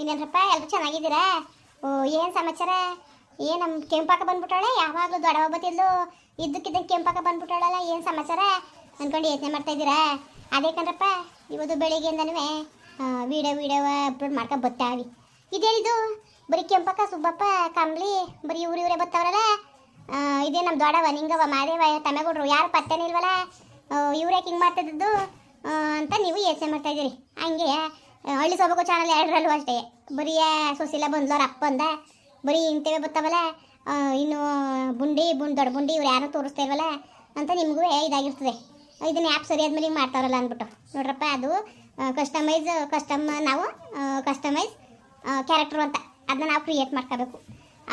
ಇನ್ನೇನ್ರಪ್ಪ ಎಲ್ಲರೂ ಚೆನ್ನಾಗಿದ್ದೀರಾ? ಓ, ಏನು ಸಮಾಚಾರ? ಏನು ನಮ್ಮ ಕೆಂಪಾಕ ಬಂದ್ಬಿಟ್ಟಾಳೆ? ಯಾವಾಗಲೂ ದೊಡ್ಡ ಬತ್ತಿದ್ಲು ಇದ್ದಕ್ಕಿದ್ದಂಗೆ ಕೆಂಪಾಕ ಬಂದ್ಬಿಟ್ಟಾಳಲ್ಲ, ಏನು ಸಮಾಚಾರ? ಅನ್ಕೊಂಡು ಯೋಚನೆ ಮಾಡ್ತಾ ಇದ್ದೀರಾ? ಅದೇ ಕಣ್ರಪ್ಪ, ಇವತ್ತು ಬೆಳಿಗ್ಗೆಯಿಂದನೂ ವೀಡಿಯೋ ವೀಡಿಯೋ ಅಪ್ಲೋಡ್ ಮಾಡ್ಕೊ ಬತ್ತಾವಿ. ಇದೇನಿದು? ಬರೀ ಕೆಂಪಕ್ಕ ಸುಬ್ಬಪ್ಪ ಕಂಬ್ಳಿ ಬರೀ ಇವ್ರು ಇವರೇ ಬತ್ತವ್ರಲ್ಲ? ಇದೇ ನಮ್ಮ ದೊಡ್ಡವ ನಿಂಗವ ಮಾದೇವ ತಮೆಗೌಡ್ರು ಯಾರು ಪತ್ತೆನೇ ಇಲ್ವಲ್ಲ? ಇವ್ರೇ ಹಿಂಗೆ ಮಾಡ್ತಿದ್ದು ಅಂತ ನೀವು ಯೋಚನೆ ಮಾಡ್ತಾ ಇದ್ದೀರಿ. ಹಂಗೆ ಹಳ್ಳಿ ಸೊಬಗು ಚಾನಲ್ ಎರಡರಲ್ಲೂ ಅಷ್ಟೇ. ಬರೀ ಸೊಸಿಲ ಬಂದ್ಲವ್ರ ಅಪ್ಪ ಅಂದ. ಬರೀ ಇಂತವೇ ಬರ್ತಾವಲ್ಲ ಇನ್ನು ಬುಂಡಿ, ಬುಂಡ್ ದೊಡ್ಡ ಬುಂಡಿ ಇವ್ರು ಯಾರು ತೋರಿಸ್ತಾ ಇಲ್ವಲ್ಲ ಅಂತ ನಿಮಗೂ ಇದಾಗಿರ್ತದೆ. ಇದನ್ನ ಆ್ಯಪ್ ಸರಿ ಆದ್ಮೇಲೆ ಹಿಂಗೆ ಮಾಡ್ತಾರಲ್ಲ ಅಂದ್ಬಿಟ್ಟು. ನೋಡ್ರಪ್ಪ, ಅದು ಕಸ್ಟಮೈಸ್ ಕಸ್ಟಮ್ ನಾವು ಕಸ್ಟಮೈಸ್ ಕ್ಯಾರೆಕ್ಟ್ರು ಅಂತ. ಅದನ್ನ ನಾವು ಕ್ರಿಯೇಟ್ ಮಾಡ್ಕೋಬೇಕು.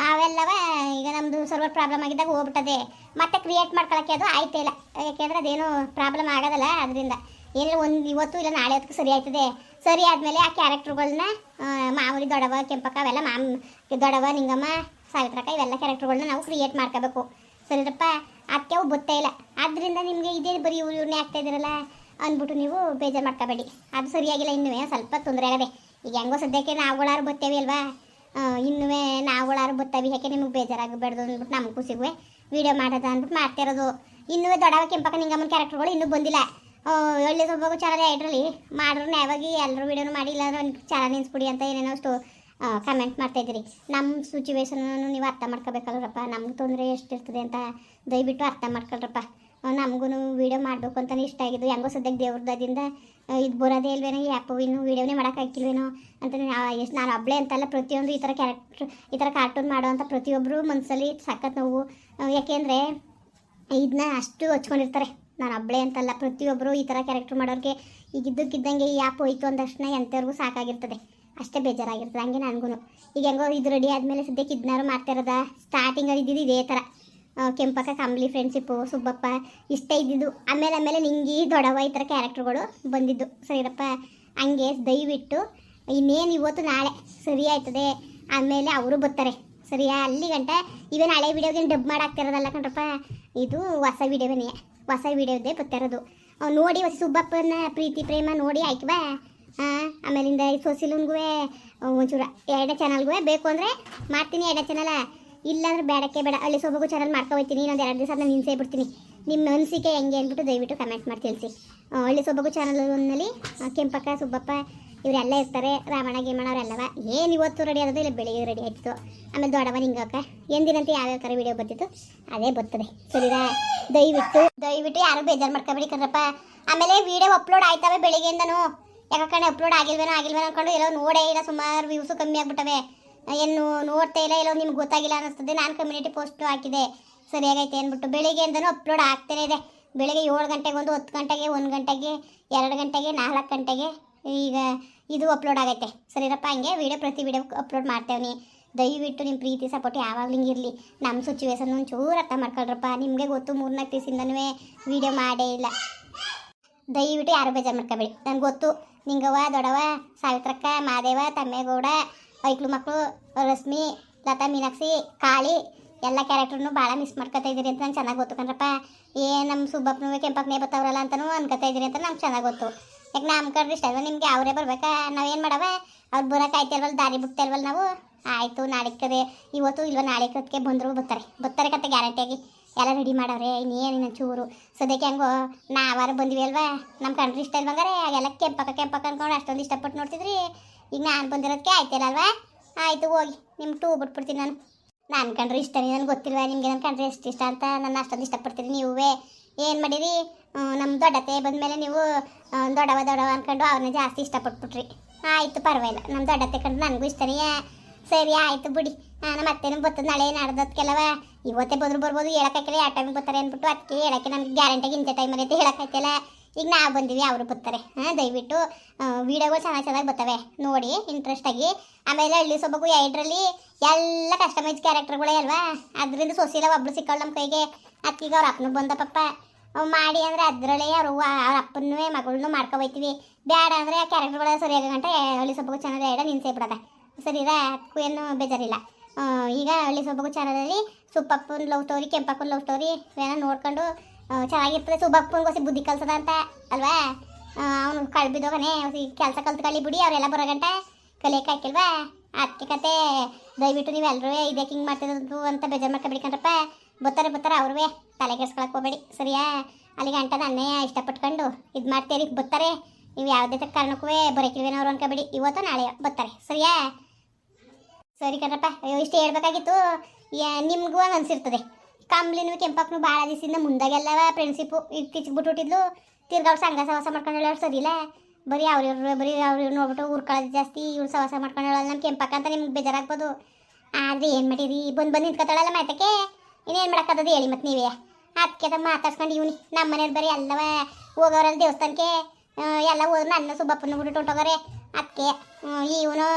ಅವೆಲ್ಲವ ಈಗ ನಮ್ಮದು ಸರ್ವರ್ ಪ್ರಾಬ್ಲಮ್ ಆಗಿದ್ದಾಗ ಹೋಗ್ಬಿಟ್ಟದೆ. ಮತ್ತೆ ಕ್ರಿಯೇಟ್ ಮಾಡ್ಕೊಳಕ್ಕೆ ಅದು ಆಯ್ತೇ ಇಲ್ಲ. ಯಾಕೆಂದರೆ ಅದೇನು ಪ್ರಾಬ್ಲಮ್ ಆಗೋದಲ್ಲ, ಅದರಿಂದ. ಏನಿಲ್ಲ, ಒಂದು ಇವತ್ತು ಇಲ್ಲ, ನಾಳೆ ಹೊತ್ತಿಗೆ ಸರಿ ಆಯ್ತದೆ. ಸರಿ ಆದಮೇಲೆ ಆ ಕ್ಯಾರೆಕ್ಟರ್ಗಳನ್ನ ಮಾಮೂಲಿ ದೊಡವ, ಕೆಂಪಕ್ಕ ಅವೆಲ್ಲ, ಮಾಮ್, ದೊಡವ, ನಿಂಗಮ್ಮ, ಸಾವಿತ್ರಕ್ಕ ಇವೆಲ್ಲ ಕ್ಯಾರೆಕ್ಟರ್ಗಳನ್ನ ನಾವು ಕ್ರಿಯೇಟ್ ಮಾಡ್ಕೋಬೇಕು. ಸರಿರಪ್ಪ ಅದಕ್ಕೆ ಅವು ಗೊತ್ತೇ ಇಲ್ಲ. ಆದ್ದರಿಂದ ನಿಮಗೆ ಇದೇ ಬರೀ ಇವ್ರು ಇವ್ರನ್ನೇ ಆಗ್ತಾ ಇದ್ದೀರಲ್ಲ ಅಂದ್ಬಿಟ್ಟು ನೀವು ಬೇಜಾರು ಮಾಡ್ಕೋಬೇಡಿ. ಅದು ಸರಿಯಾಗಿಲ್ಲ ಇನ್ನೂ ಸ್ವಲ್ಪ ತೊಂದರೆ ಆಗದೆ. ಈಗ ಹೆಂಗೋ ಸದ್ಯಕ್ಕೆ ನಾವುಗಳಾರು ಬರ್ತೇವೆ ಅಲ್ವಾ? ಇನ್ನೂ ನಾವುಗಳಾರು ಬತ್ತವಿ, ಯಾಕೆ ನಿಮಗೆ ಬೇಜಾರಾಗಬೇಡ್ದು ಅಂದ್ಬಿಟ್ಟು ನಮಗೂ ಸಿಗುವೆ. ವಿಡಿಯೋ ಮಾಡೋದು ಅಂದ್ಬಿಟ್ಟು ಮಾಡ್ತಿರೋದು ಇನ್ನೂ ದೊಡ್ಡವ ಕೆಂಪಕ್ಕ, ನಿಂಗಮ್ಮನ ಕ್ಯಾರೆಕ್ಟರ್ಗಳು ಇನ್ನೂ ಬಂದಿಲ್ಲ. ಒಳ್ಳೆ ಸೊಬ್ಬಗು ಚಾನಲ್ ಇಡ್ರಲ್ಲಿ ಮಾಡ್ರು ಯಾವಾಗಿ ಎಲ್ಲರೂ ವೀಡಿಯೋನು ಮಾಡಿ ಇಲ್ಲ ಒಂದು ಚಾನಲ್ ನಿನ್ಸ್ಬಿಡಿ ಅಂತ ಏನೇನೋ ಅಷ್ಟು ಕಮೆಂಟ್ ಮಾಡ್ತಾ ಇದ್ದೀರಿ. ನಮ್ಮ ಸಿಚುವೇಶನ್ ನೀವು ಅರ್ಥ ಮಾಡ್ಕೋಬೇಕಲ್ರಪ್ಪ. ನಮ್ಗೆ ತೊಂದರೆ ಎಷ್ಟಿರ್ತದೆ ಅಂತ ದಯವಿಟ್ಟು ಅರ್ಥ ಮಾಡ್ಕೊಳ್ರಪ್ಪ. ನಮಗೂ ವೀಡಿಯೋ ಮಾಡಬೇಕು ಅಂತಲೇ ಇಷ್ಟ ಆಗಿದ್ದು, ಹೆಂಗೋ ಸದ್ಯಕ್ಕೆ ದೇವ್ರದಿಂದ ಇದು ಬರೋದೇ ಇಲ್ವೇನೋ ಈ ಆ್ಯಪು ಇನ್ನು ವೀಡಿಯೋನೇ ಮಾಡೋಕ್ಕಾಗಿಲ್ವೇನೋ ಅಂತ ಎಷ್ಟು, ನಾನು ಒಬ್ಬಳೇ ಅಂತಲ್ಲ, ಪ್ರತಿಯೊಂದು ಈ ಥರ ಕ್ಯಾರೆಕ್ಟ್ರ್ ಈ ಥರ ಕಾರ್ಟೂನ್ ಮಾಡೋವಂಥ ಪ್ರತಿಯೊಬ್ಬರು ಮನಸ್ಸಲ್ಲಿ ಸಖತ್ ನೋವು. ಯಾಕೆಂದರೆ, ಇದನ್ನ ಅಷ್ಟು ಹಚ್ಕೊಂಡಿರ್ತಾರೆ. ನಾನು ಒಬ್ಬಳೇ ಅಂತಲ್ಲ ಪ್ರತಿಯೊಬ್ಬರು ಈ ಥರ ಕ್ಯಾರೆಕ್ಟರ್ ಮಾಡೋರಿಗೆ ಈಗ ಇದ್ದಕ್ಕಿದ್ದಂಗೆ ಈ ಆ್ಯಪ್ ಹೋಯ್ತು ಅಂದಕ್ಷಣ ಎಂಥವ್ರಿಗೂ ಸಾಕಾಗಿರ್ತದೆ. ಅಷ್ಟೇ ಬೇಜಾರಾಗಿರ್ತದೆ, ಹಂಗೆ ನನಗೂ ಈಗ ಹೆಂಗೋ ಇದು ರೆಡಿ ಆದಮೇಲೆ ಸದ್ಯಕ್ಕೆ ಇದನ್ನಾರು ಮಾಡ್ತಾ ಇರೋದ ಸ್ಟಾರ್ಟಿಂಗಲ್ಲಿ ಇದ್ದಿದ್ದು ಇದೇ ಥರ ಕೆಂಪಕ್ಕ ಕಂಬ್ಲಿ ಫ್ರೆಂಡ್ಶಿಪ್ಪು ಸುಬ್ಬಪ್ಪ, ಇಷ್ಟೇ ಇದ್ದಿದ್ದು. ಆಮೇಲೆ ಆಮೇಲೆ ನಿಂಗೆ ದೊಡವ ಈ ಥರ ಕ್ಯಾರೆಕ್ಟರ್ಗಳು ಬಂದಿದ್ದು. ಸರಿಯಪ್ಪ ಹಂಗೆ ದಯವಿಟ್ಟು, ಇನ್ನೇನು ಇವತ್ತು ನಾಳೆ ಸರಿ ಆಯ್ತದೆ ಆಮೇಲೆ ಅವರು ಬರ್ತಾರೆ. ಸರಿಯಾ, ಅಲ್ಲಿ ಗಂಟ ಇವೇನು ಹಳೆ ವೀಡಿಯೋಗೇನು ಡಬ್ ಮಾಡಾಕ್ತಿರೋದಲ್ಲ ಕಣ್ರಪ್ಪ, ಇದು ಹೊಸ ವಿಡಿಯೋನೇ ಹೊಸ ವಿಡಿಯೋದೇ ಬರ್ತಿರೋದು ಅವ್ನು ನೋಡಿ ಹೊಸ ಸುಬ್ಬಪ್ಪನ ಪ್ರೀತಿ, ಪ್ರೇಮ ನೋಡಿ ಆಯ್ತು ಬಾ. ಹಾಂ ಆಮೇಲಿಂದ ಈ ಸೊಸಿಲುನ್ಗೂ ಒಂಚೂರು ಎರಡೇ ಚಾನಲ್ಗೂ ಬೇಕು ಅಂದರೆ ಮಾಡ್ತೀನಿ ಎರಡೇ ಚಾನಲ ಇಲ್ಲಾಂದ್ರೆ ಬೇಡಕ್ಕೆ ಬೇಡ. ಅಲ್ಲಿ ಸೊಬಗು ಚಾನಲ್ ಮಾಡ್ಕೊ ಹೋಗ್ತೀನಿ ಇನ್ನೊಂದು ಎರಡು ದಿವಸ ನಾನು ನಿನ್ಸೇ ಬಿಡ್ತೀನಿ. ನಿಮ್ಮ ಅನಿಸಿಕೆ ಹೆಂಗೆ ಅಂದ್ಬಿಟ್ಟು ದಯವಿಟ್ಟು ಕಮೆಂಟ್ ಮಾಡಿ ತಿಳಿಸಿ ಹಳ್ಳಿ ಸೊಬಗು ಚಾನಲ್ನಲ್ಲಿ ಕೆಂಪಕ್ಕ, ಸುಬ್ಬಪ್ಪ ಇವರೆಲ್ಲ ಇರ್ತಾರೆ, ರಾವಣ, ಗೀಮಣ್ಣ ಅವರೆಲ್ಲವ. ಏನು ಇವತ್ತು ರೆಡಿ ಆಗೋದು ಇಲ್ಲ ಬೆಳಿಗ್ಗೆ ರೆಡಿ ಆಯ್ತು ಆಮೇಲೆ ದೊಡ್ಡವ ನಿಂಗಕ್ಕ ಎಂದಿನಂತೆ ಯಾವ್ಯಾವ ಥರ ವಿಡಿಯೋ ಬರ್ತಿತ್ತು? ಅದೇ ಬರ್ತದೆ. ಸರಿರಾ ದಯವಿಟ್ಟು ದಯವಿಟ್ಟು ಯಾರು ಬೇಜಾರು ಮಾಡ್ಕೊಬೇಡಿ ಕಣ್ರಪ್ಪ. ಆಮೇಲೆ ವಿಡಿಯೋ ಅಪ್ಲೋಡ್ ಆಯ್ತವೆ ಬೆಳಿಗ್ಗೆಯಿಂದನೂ. ಯಾಕಂದ್ರೆ ಅಪ್ಲೋಡ್ ಆಗಿಲ್ವೇನೋ ಆಗಿಲ್ವೇನೋ ಅನ್ಕೊಂಡು ಎಲ್ಲೋ ನೋಡೇ ಇಲ್ಲ, ಸುಮಾರು ವ್ಯೂಸು ಕಮ್ಮಿ ಆಗ್ಬಿಟ್ಟವೆ. ಏನು ನೋಡ್ತಾ ಇಲ್ಲ, ಎಲ್ಲೋ ನಿಮ್ಗೆ ಗೊತ್ತಾಗಿಲ್ಲ ಅನ್ನಿಸ್ತದೆ. ನಾನು ಕಮ್ಯುನಿಟಿ ಪೋಸ್ಟು ಹಾಕಿದೆ. ಸರಿಯಾಗೈತೆ ಅಂದ್ಬಿಟ್ಟು ಬೆಳಿಗ್ಗೆಯಿಂದನೂ ಅಪ್ಲೋಡ್ ಆಗ್ತಾನೆ ಇದೆ. ಬೆಳಿಗ್ಗೆ ಏಳು ಗಂಟೆಗೆ ಒಂದು ಹತ್ತು ಗಂಟೆಗೆ, ಒಂದು ಗಂಟೆಗೆ, ಎರಡು ಗಂಟೆಗೆ, ನಾಲ್ಕು ಗಂಟೆಗೆ. ಈಗ ಇದು ಅಪ್ಲೋಡ್ ಆಗೈತೆ. ಸರಿರಪ್ಪ ಹಂಗೆ ವಿಡಿಯೋ ಪ್ರತಿ ವಿಡಿಯೋ ಅಪ್ಲೋಡ್ ಮಾಡ್ತೇವೆ ದಯವಿಟ್ಟು ನಿಮ್ಮ ಪ್ರೀತಿ ಸಪೋರ್ಟ್ ಯಾವಾಗಲೂ ಹಿಂಗೆ ಇರಲಿ. ನಮ್ಮ ಸಿಚುವೇಶನ್ ಒಂಚೂರು ಅರ್ಥ ಮಾಡ್ಕೊಳ್ರಪ್ಪ. ನಿಮಗೆ ಗೊತ್ತು ಮೂರ್ನಾಲ್ಕು ದಿವಸದಿಂದನೂ ವಿಡಿಯೋ ಮಾಡೇ ಇಲ್ಲ. ದಯವಿಟ್ಟು ಯಾರು ಬೇಜಾರು ಮಾಡ್ಕೋಬೇಡಿ. ನನಗೆ ಗೊತ್ತು. ನಿಂಗವ್ವ ದೊಡವ ಸಾವಿತ್ರಕ್ಕ, ಮಾದೇವ, ತಮ್ಮೇಗೌಡ, ಐಕ್ಳು ಮಕ್ಕಳು ರಶ್ಮಿ, ಲತಾ, ಮೀನಾಕ್ಷಿ, ಕಾಳಿ ಎಲ್ಲ ಕ್ಯಾರೆಕ್ಟರ್ನು ಭಾಳ ಮಿಸ್ ಮಾಡ್ಕೊತಾ ಇದ್ದೀರಿ ಅಂತ ನಂಗೆ ಚೆನ್ನಾಗಿ ಗೊತ್ತು ಕಣ್ರಪ್ಪ. ಏ ನಮ್ಮ ಸುಬ್ಬಪ್ಪನೂ ಕೆಂಪಕ್ಕನೇ ಬರ್ತಾವ್ರಲ್ಲ ಅಂತಲೂ ಅನ್ಕೋತಾ ಇದ್ದೀರಿ ಅಂತ ನಂಗೆ ಚೆನ್ನಾಗಿ ಗೊತ್ತು. ಯಾಕೆ ನಮ್ಮ ಕಡೆ ಇಷ್ಟ? ಅಲ್ವಾ ನಿಮಗೆ? ಅವರೇ ಬರ್ಬೇಕಾ? ನಾವೇನು ಮಾಡವ? ಅವ್ರು ಬರೋಕೆ ಆಯ್ತಿಲ್ವಲ್ಲ ದಾರಿ ಬಿಡ್ತಾ ನಾವು? ಆಯಿತು ನಾಡಿಕ್ಕದೆ ಇವತ್ತು ಇಲ್ವ ನಾಳೆ ಬಂದರು ಬರ್ತಾರೆ. ಬರ್ತಾರೆ ಕತೆ ಗ್ಯಾರಂಟಿಯಾಗಿ ಎಲ್ಲ ರೆಡಿ ಮಾಡವ್ರೆ. ಇನ್ನೇನು ಚೂರು ಸದ್ಯಕ್ಕೆ ಹೆಂಗೋ ನಾವಾರ ಬಂದಿವಿ ಅಲ್ವಾ? ನಮ್ಮ ಕಂಡ್ರಿ ಇಷ್ಟ ಇಲ್ವಂಗಾರೆ ಎಲ್ಲ ಕೆಂಪಕ್ಕ ಕೆಂಪಕ್ಕ ಅನ್ಕೊಂಡು ಅಷ್ಟೊಂದು ಇಷ್ಟಪಟ್ಟು ನೋಡ್ತಿದ್ರಿ. ಈಗ ನಾನು ಬಂದಿರೋದಕ್ಕೆ ಆಯ್ತಿಲ್ಲ ಅಲ್ವಾ? ಆಯಿತು, ಹೋಗಿ. ನಿಮ್ಮ ಟೂ ಬಿಟ್ಬಿಡ್ತೀನಿ ನಾನು. ನಾನು ಕಂಡ್ರೆ ಇಷ್ಟ ನನಗೆ ಗೊತ್ತಿಲ್ವಾ? ನಿಮಗೆ ನನ್ನ ಕಂಡ್ರೆ ಎಷ್ಟು ಇಷ್ಟ ಅಂತ? ನನ್ನ ಅಷ್ಟೊಂದು ಇಷ್ಟಪಡ್ತೀನಿ ನೀವೇ? ಏನು ಮಾಡಿರಿ? ನಮ್ಮ ದೊಡ್ಡತೆ ಬಂದಮೇಲೆ ನೀವು ದೊಡ್ಡವ ದೊಡ್ಡವ ಅಂದ್ಕೊಂಡು ಅವ್ರನ್ನ ಜಾಸ್ತಿ ಇಷ್ಟಪಟ್ಬಿಟ್ರಿ. ಆಯಿತು ಪರವಾಗಿಲ್ಲ. ನಮ್ಮ ದೊಡ್ಡತೆ ಕಂಡು ನನಗೂ ಇಷ್ಟನೇ ಸರಿ, ಆಯಿತು ಬಿಡಿ. ನಮ್ಮ ಬರ್ತದೆ ನಾಳೆ ನಾಡ್ದಕ್ಕೆಲ್ಲವ ಇವತ್ತೇ ಬಂದ್ರು ಬರ್ಬೋದು ಹೇಳಕ್ಕಾಗಿಲ್ಲ ಯಾವ ಟೈಮಿಗೆ ಬರ್ತಾರೆ ಅಂದ್ಬಿಟ್ಟು ಅದಕ್ಕೆ ಹೇಳೋಕ್ಕೆ ನಮ್ಗೆ ಗ್ಯಾರಂಟಿಗೆ ಇಂಥ ಟೈಮಲ್ಲಿ ಅಂತ ಹೇಳೋಕ್ಕಾಯ್ತಲ್ಲ ಈಗ ನಾವು ಬಂದೀವಿ, ಅವರು ಬರ್ತಾರೆ ಹಾಂ ದಯವಿಟ್ಟು ವೀಡಿಯೋಗಳು ಚೆನ್ನಾಗಿ ಚೆನ್ನಾಗಿ ಬರ್ತವೆ ನೋಡಿ ಇಂಟ್ರೆಸ್ಟಾಗಿ ಆಮೇಲೆ ಹಳ್ಳಿ ಸೊಬಗು ಎರಡರಲ್ಲಿ ಎಲ್ಲ ಕಸ್ಟಮೈಸ್ ಕ್ಯಾರೆಕ್ಟರ್ಗಳೇ ಅಲ್ವಾ? ಅದರಿಂದ ಸೊಸಿಲ ಒಬ್ಬರು ಸಿಕ್ಕಳು ನಮ್ಮ ಕೈಗೆ. ಅದಕ್ಕೀಗ ಅವ್ರ ಅಪ್ಪನಿಗೆ ಬಂದ ಪಪ್ಪ ಅವ್ ಮಾಡಿ ಅಂದರೆ ಅದರಲ್ಲೇ ಅವರು ಅವ್ರ ಅಪ್ಪನೂ ಮಗಳನ್ನೂ ಮಾಡ್ಕೊ ಬ್ಯಾಡ ಬೇಡ ಅಂದರೆ ಕ್ಯಾರೆಕ್ಟರ್ಗಳ ಸರಿಯಾಗ ಗಂಟೆ ಹಳ್ಳಿ ಸೊಪ್ಪು ಚೆನ್ನಾಗಿ ಎರಡ ನಿನ್ಸೇ ಬಿಡೋದ. ಸರಿ ಏನು ಬೇಜಾರಿಲ್ಲ. ಆ, ಈಗ ಹಳ್ಳಿ ಸೊಪ್ಪು ಚಾನಲಲ್ಲಿ ಸುಪ್ಪಪ್ಪನ ಲವ್ ಸ್ಟೋರಿ ಕೆಂಪಪ್ಪನ ಲವ್ ಸ್ಟೋರಿ ಏನೋ ನೋಡ್ಕೊಂಡು ಆ, ಚೆನ್ನಾಗಿರ್ತದೆ. ಸುಬ್ಬಪ್ಪನಿಗೋಸಿ ಬುದ್ಧಿ ಕಲ್ಸದ ಅಂತ ಅಲ್ವಾ? ಅವನು ಕಳ್ಬಿದೋಗನೆ ಕೆಲಸ ಕಲ್ತು ಕಳಿ ಬಿಡಿ ಅವರೆಲ್ಲ ಬರೋ ಗಂಟ ಕಲಿಯಕ್ಕೆ ಹಾಕಿಲ್ವಾ? ಅದಕ್ಕೆ ಕತೆ ದಯವಿಟ್ಟು ನೀವು ಎಲ್ಲರೂ ಇದಕ್ಕೆ ಹಿಂಗೆ ಮಾಡ್ತಿರೋದು ಅಂತ ಬೇಜಾರು ಮಾಡ್ಕೊಬೇಡಿಕಂದ್ರಪ್ಪ ಬರ್ತಾರೆ ಬರ್ತಾರೆ ಅವ್ರವೇ. ತಲೆ ಹೋಗ್ಬೇಡಿ. ಸರಿಯಾ? ಅಲ್ಲಿಗೆ ಅಂಟದ ಅನ್ನಯ್ಯ ಇಷ್ಟಪಟ್ಕೊಂಡು ಇದು ಮಾಡ್ತೀರಿ ಬತ್ತಾರೆ ನೀವು ಯಾವುದೇ ಕಾರಣಕ್ಕೂ ಬರೋಕಿಲ್ವೇನವ್ರು ಅನ್ಕೋಬೇಡಿ. ಇವತ್ತು ನಾಳೆ ಬರ್ತಾರೆ. ಸರಿಯಾ? ಸರಿ ಕಣ್ರಪ್ಪ ಅಯ್ಯೋ, ಇಷ್ಟು ಹೇಳ್ಬೇಕಾಗಿತ್ತು. ನಿಮಗೂ ನಿಮ್ಗೂ ಅನಿಸಿರ್ತದೆ. ಕಂಬ್ಲಿನೂ ಕೆಂಪಕ್ಕನು ಭಾಳ ದಿವಸದಿಂದ ಮುಂದಾಗೆಲ್ಲವ ಫ್ರೆಂಡ್ಶಿಪ್ಪು ಈಗ ಕಿಚ್ಗೆ ಬಿಟ್ಬಿಟ್ಟಿದ್ಲು. ತಿರ್ಗಾ ಅವ್ರು ಸಂಘ ಸವಾಸ ಮಾಡ್ಕೊಂಡು ಸರಿ ಇಲ್ಲ ಬರೀ ಅವ್ರಿವ್ರು ಬರೀ ಅವ್ರಿವ್ರು ನೋಡ್ಬಿಟ್ಟು ಉರ್ಕೊಳ್ಳೋದು ಜಾಸ್ತಿ ಇವ್ರು ಸವಾಸ ಮಾಡ್ಕೊಂಡೇಳ ನಮ್ಮ ಕೆಂಪಕ್ಕ ಅಂತ ನಿಮ್ಗೆ ಬೇಜಾರಾಗ್ಬೋದು. ಆದರೆ ಏನು ಮಾಡಿರಿ? ಬಂದು ಬಂದು ನಿಂತ್ಕೊತಾಳಲ್ಲ ಮಾತಕ್ಕೆ. ಇನ್ನೇನು ಮಾಡೋಕ್ಕದ ಹೇಳಿ ಮತ್ತೆ ನೀವೇ. ಅದಕ್ಕೆ ಮಾತಾಡ್ಸ್ಕೊಂಡು ಇವ್ನಿ. ನಮ್ಮ ಮನೇಲಿ ಬರೀ ಎಲ್ಲವ ಹೋಗೋರಲ್ಲಿ ದೇವಸ್ಥಾನಕ್ಕೆ ಎಲ್ಲ ಹೋದ್ರೆ ನನ್ನ ಸುಬ್ಬಪ್ಪನ ಬಿಟ್ಟು ಹೊಂಟೋಗಾರೆ ಅದಕ್ಕೆ ಇವನು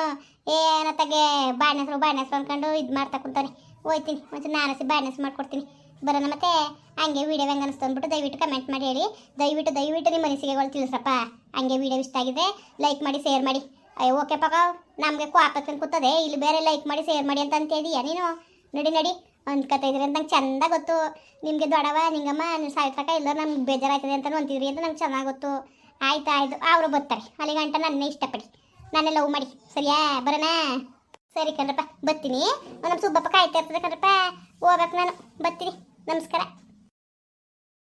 ಏನತ್ತಾಗೆ, ಬಾಣಸರು ಬಾಣಸ್ ಅನ್ಕೊಂಡು ಇದು ಮಾಡ್ತಾ ಕುಂತಾನೆ ಹೋಯ್ತೀನಿ ಮತ್ತೆ ನಾನಸಿ ಬಾಣೆಸ್ ಮಾಡ್ಕೊಡ್ತೀನಿ. ಬರೋಣ ಮತ್ತೆ? ಹಂಗೆ ವೀಡಿಯೋ ಹೆಂಗೆ ಅನಿಸ್ತು ಅಂದ್ಬಿಟ್ಟು ದಯವಿಟ್ಟು ಕಮೆಂಟ್ ಮಾಡಿ ಹೇಳಿ. ದಯವಿಟ್ಟು ದಯವಿಟ್ಟು ನಿಮ್ಮ ಮನಸ್ಸಿಗೆಗಳು ತಿಳಿಸ್ರಪ್ಪ. ಹಂಗೆ ವೀಡಿಯೋ ಇಷ್ಟ ಆಗಿದೆ ಲೈಕ್ ಮಾಡಿ ಶೇರ್ ಮಾಡಿ. ಅಯ್ಯೋ ಓಕೆ ಪಕ್ಕ ನಮಗೆ ಕ್ವಾಪತ್ಕೊಂಡು ಕೂತದೆ. ಇಲ್ಲಿ ಬೇರೆ ಲೈಕ್ ಮಾಡಿ ಶೇರ್ ಮಾಡಿ ಅಂತ ಅಂತಿದೀಯ ನೀನು? ನಡಿ ನಡಿ. ಅಂದ್ಕೊತಾ ಇದ್ರಿ ಅಂತ ನಂಗೆ ಚಂದ ಗೊತ್ತು. ನಿಮಗೆ ದೊಡವ ನಿಂಗಮ್ಮ ನೀವು ಸಾಯ್ತಕ ಇಲ್ಲ ನಮ್ಗೆ ಬೇಜಾರಾಯ್ತದೆ ಅಂತ ಅಂತಿದ್ರಿ ಅಂತ ನಂಗೆ ಚೆನ್ನಾಗಿ ಗೊತ್ತು. ಆಯ್ತು ಆಯ್ತು. ಅವರು ಬರ್ತಾರೆ. ಅಲ್ಲಿ ಗಂಟ ನನ್ನೇ ಇಷ್ಟಪಡಿ. ನನ್ನ ಲವ್ ಮಾಡಿ. ಸರಿಯಾ? ಬರೋಣ? ಸರಿ ಕಣ್ರಪ್ಪ. ಬರ್ತೀನಿ. ನಮ್ಮ ಸುಬ್ಬಪ್ಪ ಕಾಯ್ತಾ ಇರ್ತದೆ ಕಣ್ರಪ್ಪ. ಹೋಗ್ಬೇಕು ನಾನು. ಬರ್ತೀನಿ. ನಮಸ್ಕಾರ.